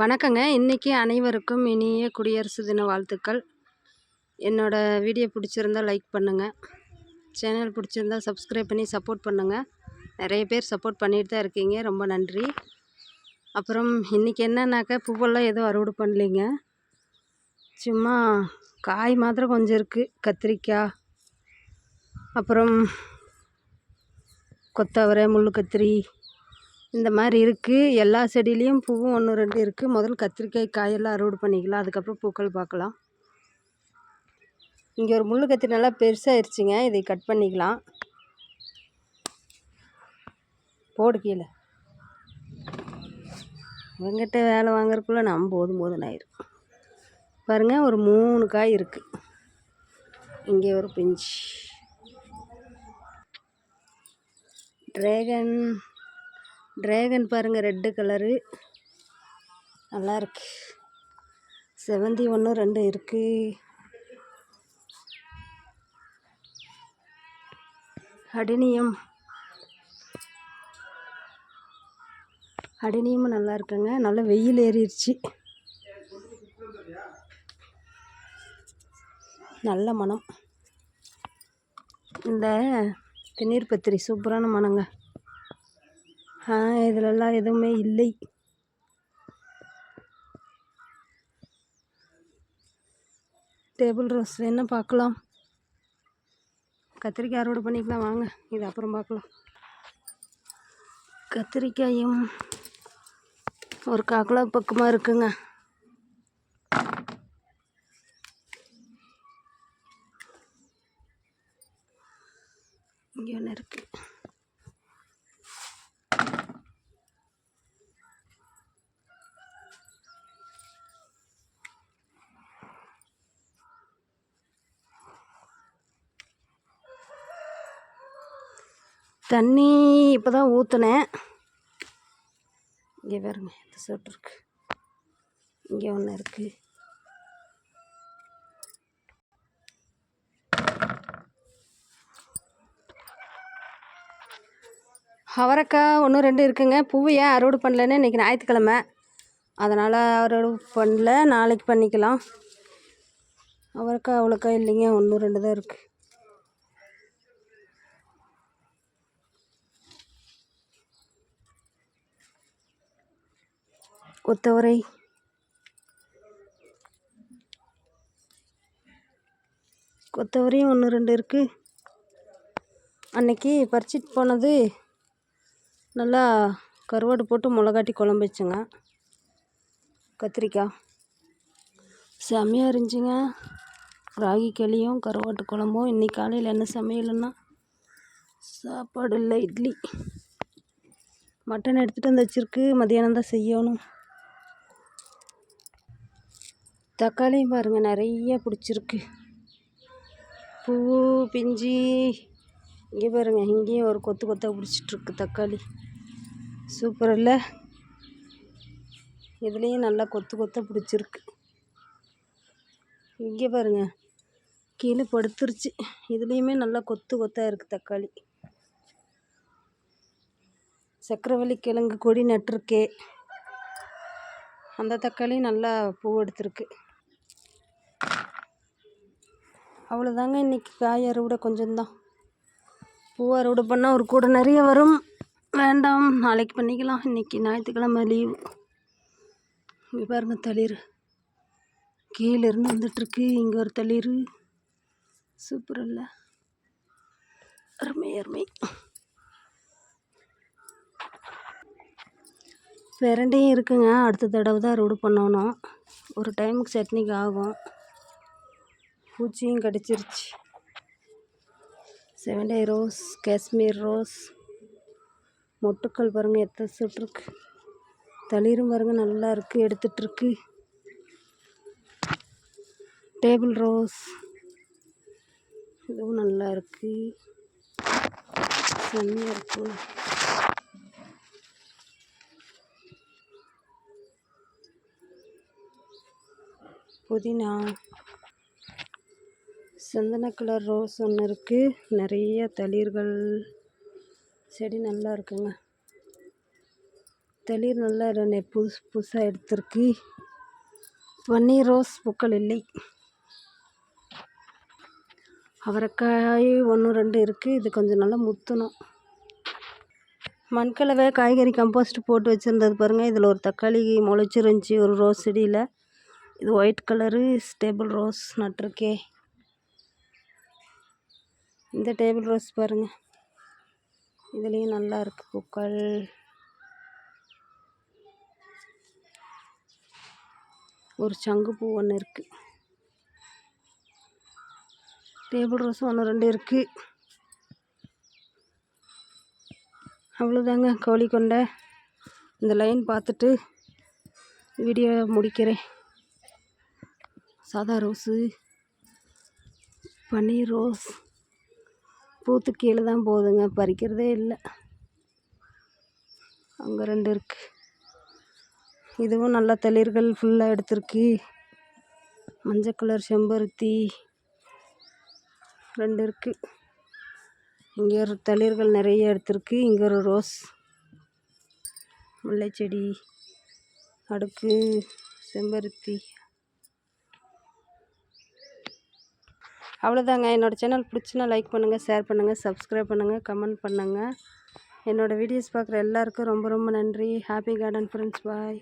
வணக்கங்க. இன்றைக்கி அனைவருக்கும் இனிய குடியரசு தின வாழ்த்துக்கள். என்னோடய வீடியோ பிடிச்சிருந்தா லைக் பண்ணுங்கள் சேனல் பிடிச்சிருந்தா சப்ஸ்கிரைப் பண்ணி சப்போர்ட் பண்ணுங்கள் நிறைய பேர் சப்போர்ட் பண்ணிட்டு தான் இருக்கீங்க. ரொம்ப நன்றி. அப்புறம் இன்றைக்கி என்னன்னாக்கா பூவெல்லாம் எதுவும் அறுவடை பண்ணலைங்க. சும்மா காய் மாத்திரம் கொஞ்சம் இருக்குது கத்திரிக்காய். அப்புறம் கொத்தவரை முள்ளு கத்திரி இந்த மாதிரி இருக்குது எல்லா செடியிலையும் பூவும் ஒன்று ரெண்டு இருக்குது முதல் கத்திரிக்காய் காயெல்லாம் அறுவடை பண்ணிக்கலாம். அதுக்கப்புறம் பூக்கள் பார்க்கலாம். இங்கே ஒரு முள் கத்திரி நல்லா பெருசாகிருச்சுங்க இதை கட் பண்ணிக்கலாம். போடு கீழே. இவங்கிட்ட வேலை வாங்குறதுக்குள்ளே நம்ம போதும் போதும் ஆயிரும். பாருங்கள் ஒரு மூணு காய் இருக்குது இங்கே ஒரு பிஞ்சு. ட்ராகன் ட்ராகன் பாருங்கள் ரெட்டு கலரு நல்லாயிருக்கு செவந்தி ஒன்று ரெண்டு இருக்குது அடினியம். அடினியமும் நல்லா இருக்குங்க. நல்லா வெயில் ஏறிடுச்சு. நல்ல மனம். இந்த திண்ணீர் பத்திரி சூப்பரான மனங்க. இதிலெல்லாம் எதுவுமே இல்லை. டேபிள் ரோஸ் என்ன பார்க்கலாம்? கத்திரிக்காய் அறுவடை பண்ணிக்கலாம் வாங்க. இது அப்புறம் பார்க்கலாம். கத்திரிக்காயும் ஒரு காக்கிலோ பக்கமாக இருக்குங்க. இங்கே ஒன்று இருக்குது தண்ணி இப்போ தான் ஊற்றுனேன் இங்கே பாருங்க இந்த சொட்டு இருக்கு. இங்கே ஒன்று இருக்குது அவரைக்காய் ஒன்று ரெண்டு இருக்குங்க. பூவை ஏன் அறுவடை பண்ணலன்னு இன்றைக்கி ஞாயிற்றுக்கிழமை. அதனால் அறுவடை பண்ணல நாளைக்கு பண்ணிக்கலாம். அவரைக்காய் அவ்வளோக்கா இல்லைங்க ஒன்று ரெண்டு தான் இருக்குது கொத்தவரை கொத்தவரையும் ஒன்று ரெண்டு இருக்குது அன்னைக்கு பறிச்சிட்டு போனது நல்லா கருவாடு போட்டு மிளகாட்டி குழம்பு வச்சுங்க. கத்திரிக்காய். செம்மையாக இருந்துச்சுங்க. ராகி களியும் கருவாட்டு குழம்பும். இன்றைக்கி காலையில் என்ன சமையலுன்னா சாப்பாடு இல்லை இட்லி. மட்டன் எடுத்துகிட்டு வந்து வச்சுருக்கு. மதியானம் தான் செய்யணும். தக்காளியும் பாருங்கள் நிறைய பிடிச்சிருக்கு. பூ பிஞ்சு இங்கே பாருங்கள் இங்கேயும் ஒரு கொத்து கொத்தாக பிடிச்சிட்ருக்கு தக்காளி. சூப்பர் இல்லை? இதுலேயும் நல்லா கொத்து கொத்தாக பிடிச்சிருக்கு. இங்கே பாருங்கள் கீழே படுத்துருச்சு. இதுலேயுமே நல்லா கொத்து கொத்தாக இருக்குது தக்காளி. சக்கரவள்ளி கிழங்கு கொடி நட்டிருக்கே. அந்த தக்காளி நல்லா பூ எடுத்திருக்கு. அவ்வளோதாங்க இன்றைக்கி காய் அறுவடை கொஞ்சம்தான். பூ அறுவடை பண்ணால் ஒரு கூட நிறைய வரும். வேண்டாம் நாளைக்கு பண்ணிக்கலாம். இன்றைக்கி ஞாயிற்றுக்கிழமை லீவு இங்கே பாருங்கள் தளிர். கீழேருந்து வந்துட்டுருக்கு. இங்கே ஒரு தளிர். சூப்பர் இல்லை. அருமை அருமை. பிரண்டையும் இருக்குங்க. அடுத்த தடவை தான் அறுவடை பண்ணணும். ஒரு டைமுக்கு சட்னிக்கு ஆகும். பூச்சியும் கடிச்சிருச்சு. Seven day rose Kashmir rose மொட்டுக்கள் பாருங்கள் எத்தனை சுட்டுருக்கு. தளிரும் பாருங்கள் நல்லா இருக்குது எடுத்துகிட்ருக்கு டேபிள் ரோஸ் இதுவும் நல்லா இருக்குது செம்மையாக இருக்குது புதினா சந்தன கலர் ரோஸ் ஒன்று இருக்குது நிறைய தளிர்கள் செடி நல்லா இருக்குங்க. தளிர் நல்லா புதுசு புதுசாக எடுத்திருக்கு. பன்னீர் ரோஸ் பூக்கள் இல்லை. அவரைக்காய் ஒன்று ரெண்டு இருக்குது இது கொஞ்சம் நல்லா முத்தணும். மண்கலவை காய்கறி கம்போஸ்ட் போட்டு வச்சுருந்தது பாருங்கள் இதில் ஒரு தக்காளி முளைச்சிருந்துச்சி ஒரு ரோஸ் செடியில். இது ஒயிட் கலரு ஸ்டேபிள் ரோஸ் நட்டிருக்கே இந்த டேபிள் ரோஸ் பாருங்கள் இதுலேயும் நல்லா இருக்குது பூக்கள். ஒரு சங்கு பூ ஒன்று இருக்குது டேபிள் ரோஸும் ஒன்று ரெண்டு இருக்குது அவ்வளோதாங்க கோழி கொண்ட இந்த லைன் பார்த்துட்டு வீடியோ முடிக்கிறேன். சாதா ரோஸு பன்னீர் ரோஸ். பூத்து கீழே தான் போகுதுங்க. பறிக்கிறதே இல்லை. அங்கே ரெண்டு இருக்குது இதுவும் நல்ல தளிர்கள் ஃபுல்லாக எடுத்திருக்கு. மஞ்சள் கலர் செம்பருத்தி ரெண்டு இருக்குது இங்கே ஒரு தளிர்கள் நிறைய எடுத்திருக்கு. இங்கே ஒரு ரோஸ் முல்லை செடி அடுக்கு செம்பருத்தி அவ்வளோதாங்க. என்னோடய சேனல் பிடிச்சினா லைக் பண்ணுங்கள் ஷேர் பண்ணுங்கள் சப்ஸ்கிரைப் பண்ணுங்கள் கமெண்ட் பண்ணுங்கள் என்னோடய வீடியோஸ் பார்க்குற எல்லாருக்கும் ரொம்ப ரொம்ப நன்றி. Happy garden friends. பாய்.